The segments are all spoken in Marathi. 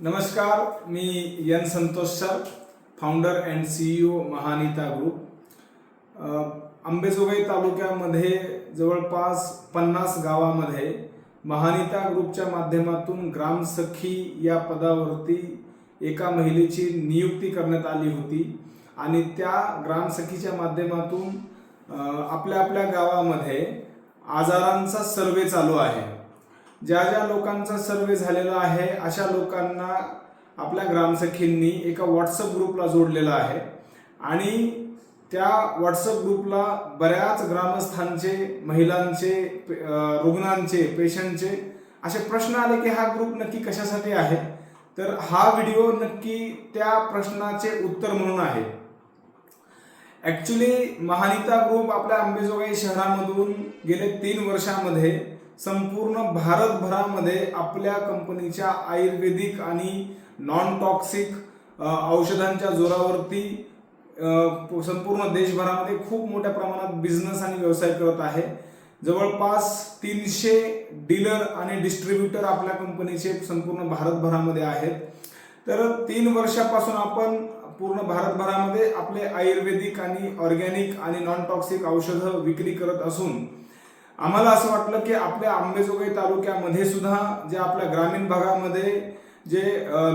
नमस्कार मी N Santosh sir founder and CEO Mahanita group Ambejogai Ambejogai तालुक्यामध्ये जवळपास पन्नास गावामध्ये महानिता ग्रुपच्या माध्यमातून ग्रामसखी या पदावरती एका महिलेची नियुक्ती करण्यात आली होती आणि त्या ग्रामसखीच्या माध्यमातून आपल्या आपल्या गावामध्ये आजारांचा सर्वे चालू आहे. ज्या ज्या लोकांचा सर्वे झालेला आहे अशा लोकांना आपल्या ग्रामसखींनी एका व्हॉट्सअप ग्रुपला जोडलेला आहे. आणि त्या व्हॉट्सअप ग्रुपला बऱ्याच ग्रामस्थांचे महिलांचे पे- रुग्णांचे पेशंटचे असे प्रश्न आले की हा ग्रुप नक्की कशासाठी आहे? तर हा व्हिडिओ नक्की त्या प्रश्नाचे उत्तर म्हणून आहे. ॲक्च्युली महानिता ग्रुप आपल्या अंबेजोगाई शहरामधून गेले तीन वर्षामध्ये संपूर्ण भारतभरामध्ये आपल्या कंपनीच्या आयुर्वेदिक आणि नॉन टॉक्सिक औषधांच्या जोरावरती संपूर्ण देशभरामध्ये खूप मोठ्या प्रमाणात बिझनेस आणि व्यवसाय करत आहे. जवळपास तीनशे डीलर आणि डिस्ट्रीब्युटर आपल्या कंपनीचे संपूर्ण भारतभरामध्ये आहेत. तर तीन वर्षापासून आपण पूर्ण भारतभरामध्ये आपले आयुर्वेदिक आणि ऑर्गॅनिक आणि नॉन टॉक्सिक औषधं विक्री करत असून आम्हाला असं वाटलं की आपल्या आंबेजोगाई तालुक्यामध्ये सुद्धा जे आपल्या ग्रामीण भागामध्ये जे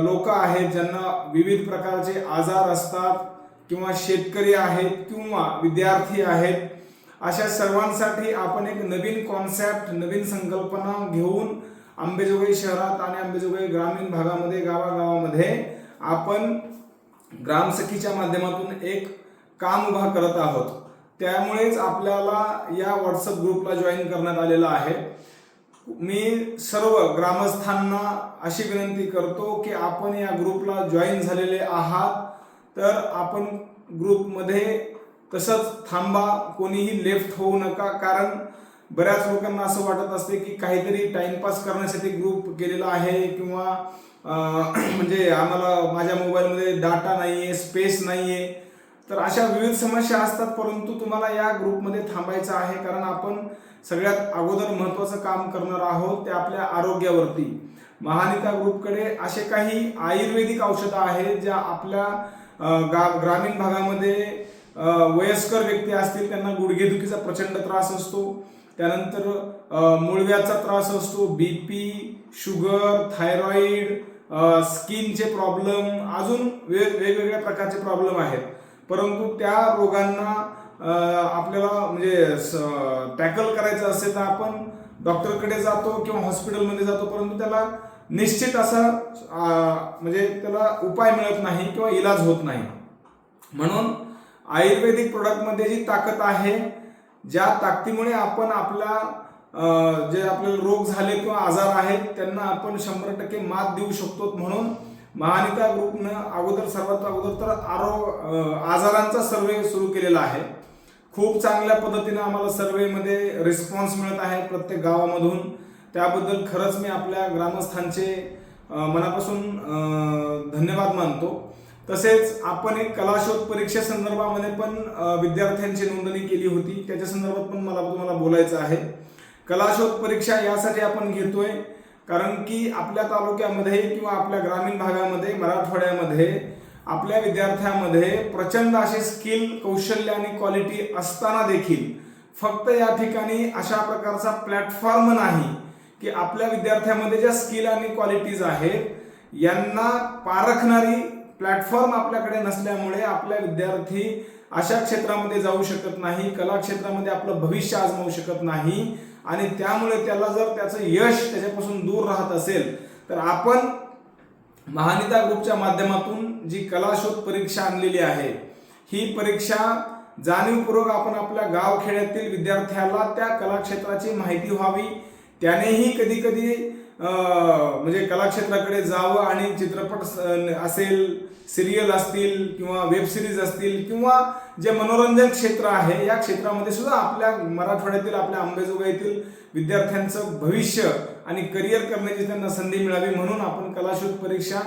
लोक आहेत ज्यांना विविध प्रकारचे आजार असतात किंवा शेतकरी आहेत किंवा विद्यार्थी आहेत अशा सर्वांसाठी आपण एक नवीन कॉन्सेप्ट नवीन संकल्पना घेऊन आंबेजोगाई शहरात आणि आंबेजोगाई ग्रामीण भागामध्ये गावागावामध्ये आपण ग्रामसखीच्या माध्यमातून एक काम उभा करत आहोत. त्यामुळेच आपल्याला या व्हॉट्सअप ग्रुपला जॉईन करण्यात आलेला आहे. मी सर्व ग्रामस्थांना अशी विनंती करतो की आपण या ग्रुपला जॉईन झालेले आहात तर आपण ग्रुपमध्ये तसंच थांबा कोणीही लेफ्ट होऊ नका. कारण बऱ्याच लोकांना असं वाटत असते की काहीतरी टाइमपास करण्यासाठी ग्रुप केलेला आहे किंवा म्हणजे आम्हाला माझ्या मोबाईलमध्ये डाटा नाही आहे स्पेस नाही आहे तर अशा विविध समस्या असतात परंतु तुम्हाला या ग्रुपमध्ये थांबायचं आहे कारण आपण सगळ्यात अगोदर महत्वाचं काम करणार आहोत ते आपल्या आरोग्यावरती. महानिता ग्रुपकडे असे काही आयुर्वेदिक औषधं आहेत ज्या आपल्या गा- ग्रामीण भागामध्ये वयस्कर व्यक्ती असतील त्यांना गुडघेदुखीचा प्रचंड त्रास असतो. त्यानंतर मुळव्याचा त्रास असतो बी पी शुगर थायरॉईड स्किनचे प्रॉब्लेम अजून वेग वेगवेगळ्या प्रकारचे प्रॉब्लेम आहेत. परंतु त्या रोगांना आपल्याला म्हणजे टॅकल करायचं असेल तर आपण डॉक्टरकडे जातो किंवा हॉस्पिटलमध्ये जातो परंतु त्याला निश्चित असा म्हणजे त्याला उपाय मिळत नाही किंवा इलाज होत नाही. म्हणून आयुर्वेदिक प्रोडक्टमध्ये जी ताकद आहे ज्या ताकदीमुळे आपण आपला जे आपल्याला रोग झाले किंवा आजार आहेत त्यांना आपण शंभर टक्के मात देऊ शकतो. म्हणून महानिता ग्रुपनं अगोदर सर्वात अगोदर तर आरो आजारांचा सर्वे सुरू केलेला आहे. खूप चांगल्या पद्धतीनं आम्हाला सर्वेमध्ये रिस्पॉन्स मिळत आहे प्रत्येक गावामधून. त्याबद्दल खरंच मी आपल्या ग्रामस्थांचे मनापासून धन्यवाद मानतो. तसेच आपण एक कलाशोध परीक्षे संदर्भामध्ये पण विद्यार्थ्यांची नोंदणी केली होती. त्याच्या संदर्भात पण मला तुम्हाला बोलायचं आहे. कलाशोध परीक्षा यासाठी आपण घेतोय. कारण की आपल्या तालुक्यामध्ये किंवा आपल्या ग्रामीण भागामध्ये मराठवाड्यामध्ये आपल्या विद्यार्थ्यामध्ये प्रचंड असे स्किल कौशल्य आणि क्वालिटी असताना देखील फक्त या ठिकाणी अशा प्रकारचा प्लॅटफॉर्म नाही की आपल्या विद्यार्थ्यामध्ये ज्या स्किल आणि क्वालिटीज आहेत यांना पारखणारी प्लॅटफॉर्म आपल्याकडे नसल्यामुळे आपल्या विद्यार्थी अशा क्षेत्रामध्ये जाऊ शकत नाही कला क्षेत्रामध्ये आपलं भविष्य आजमावू शकत नाही. आणि त्यामुळे त्याला जर त्याचं यश त्याच्यापासून दूर राहत असेल तर आपण महानिता ग्रुपच्या माध्यमातून जी कलाशोध परीक्षा आणलेली आहे ही परीक्षा जाणीवपूर्वक आपण आपल्या गावखेड्यातील विद्यार्थ्याला त्या कलाक्षेत्राची माहिती व्हावी. त्यानेही कधी कधी म्हणजे कलाक्षेत्राकडे जावं आणि चित्रपट असेल सिरियल असतील किंवा वेब सिरीज असतील किंवा जे मनोरंजन क्षेत्र आहे या क्षेत्रामध्ये सुद्धा आपल्या मराठवाड्यातील आपल्या आंबेजोगाईतील विद्यार्थ्यांचं भविष्य आणि करिअर करण्याची त्यांना संधी मिळावी म्हणून आपण कलाशोध परीक्षा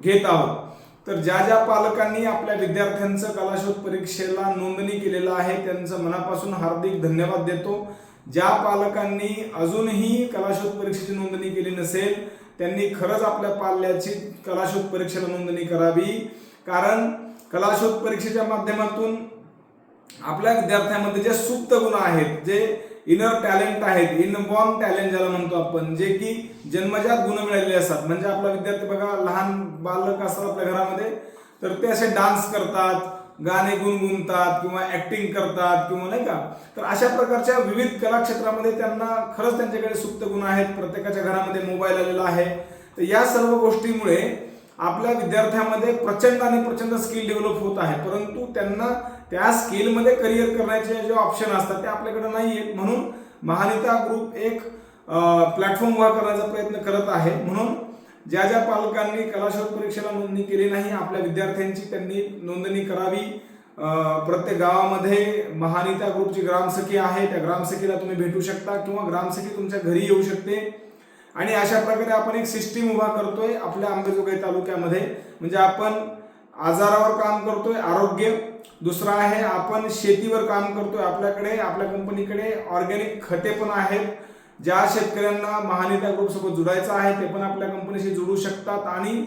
घेत आहोत. तर ज्या ज्या पालकांनी आपल्या विद्यार्थ्यांचं कलाशोध परीक्षेला नोंदणी केलेलं आहे त्यांचं मनापासून हार्दिक धन्यवाद देतो. ज्या पालकांनी अजूनही कलाशोध परीक्षेची नोंदणी केली नसेल त्यांनी खरंच आपल्या पाल्याची कलाशोध परीक्षेला नोंदणी करावी. कारण कलाशोध परीक्षेच्या माध्यमातून आपल्या विद्यार्थ्यांमध्ये जे सुप्त गुण आहेत जे इनर टॅलेंट आहेत इनबॉर्न टॅलेंट ज्याला म्हणतो आपण जे की जन्मजात गुण मिळालेले असतात. म्हणजे आपला विद्यार्थी बघा लहान बालक असतात आपल्या घरामध्ये तर ते असे डान्स करतात गाणे गुणगुणतात किंवा ऍक्टिंग करतात किंवा नाही का? तर अशा प्रकारच्या विविध कलाक्षेत्रामध्ये त्यांना खरंच त्यांच्याकडे सुप्त गुण आहेत. प्रत्येकाच्या घरामध्ये मोबाईल आलेला आहे. तर या सर्व गोष्टीमुळे आपल्या विद्यार्थ्यांमध्ये प्रचंड आणि प्रचंड स्किल डेव्हलप होत आहे. परंतु त्यांना त्या स्किलमध्ये करिअर करण्याचे जे ऑप्शन असतात ते आपल्याकडे नाही आहेत म्हणून महानिता ग्रुप एक प्लॅटफॉर्म उभा करण्याचा प्रयत्न करत आहे. म्हणून ज्या ज्या पालकांनी कलाशोध परीक्षेला नोंदणी केली नाही आपल्या विद्यार्थ्यांची त्यांनी नोंदणी करावी. प्रत्येक गावामध्ये महानिता ग्रुपची ग्रामसखी आहे. त्या ग्रामसखीला तुम्ही भेटू शकता किंवा ग्रामसखी तुमच्या घरी येऊ शकते. आणि अशा प्रकारे आपण एक सिस्टीम उभा करतोय आपल्या अंबेजोगाई तालुक्यामध्ये. म्हणजे आपण आजारावर काम करतोय आरोग्य. दुसरा आहे आपण शेतीवर काम करतोय आपल्याकडे. आपल्या कंपनीकडे ऑर्गॅनिक खते पण आहेत. ज्या शेतकऱ्यांना महानिता ग्रुप सोबत जुडायचं आहे ते पण आपल्या कंपनीशी जुडू शकतात आणि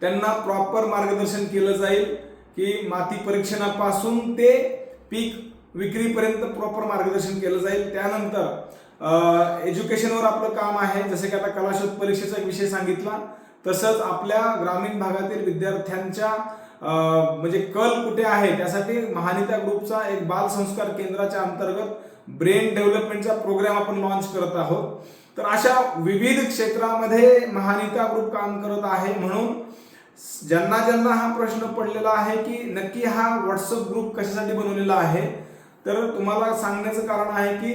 त्यांना प्रॉपर मार्गदर्शन केलं जाईल की माती परीक्षणापासून ते पीक विक्रीपर्यंत प्रॉपर मार्गदर्शन केलं जाईल. त्यानंतर एज्युकेशनवर आपलं काम आहे. जसे की आता कलाशोध परीक्षेचा एक विषय सांगितला. तसंच आपल्या ग्रामीण भागातील विद्यार्थ्यांच्या म्हणजे कल कुठे आहे त्यासाठी महानिता ग्रुपचा एक बाल संस्कार केंद्राच्या अंतर्गत ब्रेन डेव्हलपमेंटचा प्रोग्राम आपण लॉन्च करत आहोत. तर अशा विविध क्षेत्रामध्ये महानिता ग्रुप काम करत आहे म्हणून ज्यांना ज्यांना हा प्रश्न पडलेला आहे की नक्की हा व्हॉट्सअप ग्रुप कशासाठी बनवलेला आहे तर तुम्हाला सांगण्याचं कारण आहे की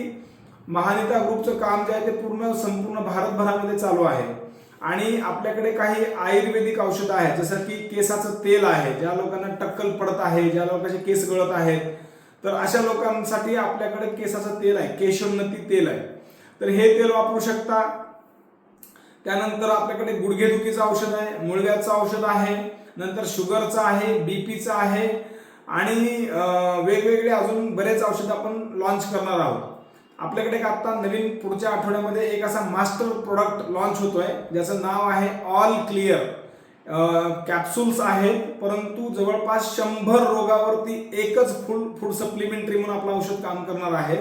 महानिता ग्रुपचं काम जे आहे ते पूर्ण संपूर्ण भारतभरामध्ये चालू आहे. आणि आपल्याकडे काही आयुर्वेदिक औषधं आहेत जसं की केसाचं तेल आहे ज्या लोकांना टक्कल पडत आहे ज्या लोकांचे केस गळत आहेत तर अशा लोकांसाठी आपल्याकडे केसाचं तेल आहे. केशोन्नती तेल आहे. तर हे तेल वापरू शकता. त्यानंतर आपल्याकडे गुडघेदुखीचं औषध आहे मुळव्याचं औषध आहे नंतर शुगरचं आहे बीपीचं आहे आणि वेगवेगळे अजून बरेच औषध आपण लॉन्च करणार आहोत. आपल्याकडे एक आत्ता नवीन पुढच्या आठवड्यामध्ये एक असा मास्टर प्रोडक्ट लॉन्च होतोय ज्याचं नाव आहे ऑल क्लिअर कॅप्सूल्स आहेत परंतु जवळपास शंभर रोगावरती एकच फूड फूड सप्लिमेंटरी म्हणून आपलं औषध काम करणार आहे.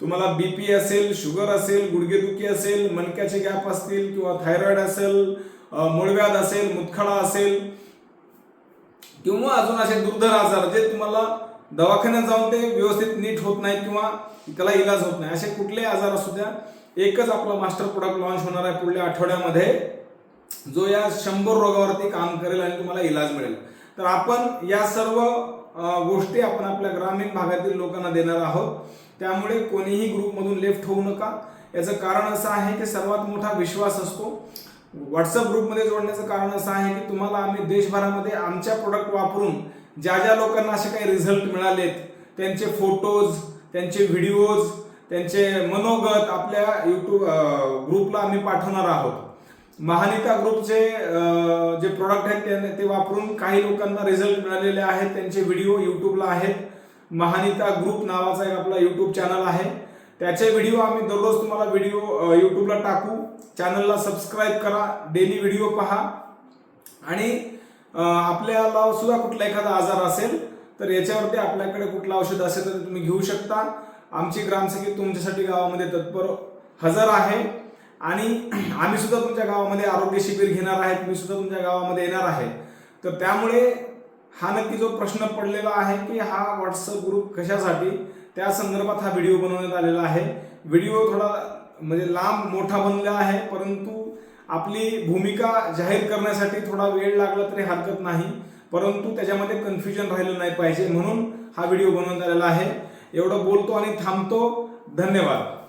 तुम्हाला बीपी असेल शुगर असेल गुडघेदुखी असेल मणक्याचे गॅप असतील किंवा थायरॉइड असेल मूळव्याध असेल मुतखडा असेल किंवा अजून असे दुर्धर आजार जे तुम्हाला दवाखान्यात जाऊन ते व्यवस्थित नीट होत नाही किंवा त्याला इलाज होत नाही. असे कुठलेही आजार असू द्या एकच आपला मास्टर प्रोडक्ट लॉन्च होणार आहे पुढल्या आठवड्यामध्ये. जो या शंभर रोगावरती काम करेल आणि तुम्हाला इलाज मिळेल. तर आपण या सर्व गोष्टी आपण आपल्या ग्रामीण भागातील लोकांना देणार आहोत. त्यामुळे कोणीही ग्रुपमधून लेफ्ट होऊ नका. याचं कारण असं आहे की सर्वात मोठा विश्वास असतो. व्हॉट्सअप ग्रुपमध्ये जोडण्याचं कारण असं आहे की तुम्हाला आम्ही देशभरामध्ये आमच्या प्रोडक्ट वापरून ज्या ज्या लोकांना असे काही रिझल्ट मिळालेत त्यांचे फोटोज त्यांचे व्हिडिओज त्यांचे मनोगत आपल्या यूट्यूब ग्रुपला आम्ही पाठवणार आहोत. महानिता ग्रुपचे जे प्रोडक्ट आहेत ते- ते वापरून काही लोकांना रिझल्ट मिळालेले आहेत. त्यांचे व्हिडिओ यूट्यूबला आहेत. महानिता ग्रुप नावाचा एक आपला यूट्यूब चॅनल आहे. त्याचे व्हिडिओ आम्ही दररोज तुम्हाला व्हिडिओ यूट्यूबला टाकू. चॅनलला सबस्क्राईब करा. डेली व्हिडिओ पहा. आणि आपल्याला सुद्धा कुठला एखादा आजार असेल तर याच्यावरती आपल्याकडे कुठलं औषध असेल तर तुम्ही घेऊ शकता. आमची ग्रामसखी तुमच्यासाठी गावामध्ये तत्पर हजर आहे. आणि आम्ही सुद्धा तुमच्या गावामध्ये आरोग्य शिबिर घेणार आहे तुम्ही सुद्धा तुमच्या गावामध्ये येणार आहे. तर त्यामुळे हा नक्की जो प्रश्न पडलेला आहे की हा व्हॉट्सअप ग्रुप कशासाठी त्या संदर्भात हा व्हिडिओ बनवण्यात आलेला आहे. व्हिडिओ थोडा म्हणजे लांब मोठा बनला आहे परंतु आपली भूमिका जाहीर करण्यासाठी थोडा वेळ लागला तरी हरकत नाही परंतु त्याच्यामध्ये कन्फ्युजन राहिलं नाही पाहिजे म्हणून हा व्हिडिओ बनवण्यात आलेला आहे. एवढं बोलतो आणि थांबतो. धन्यवाद.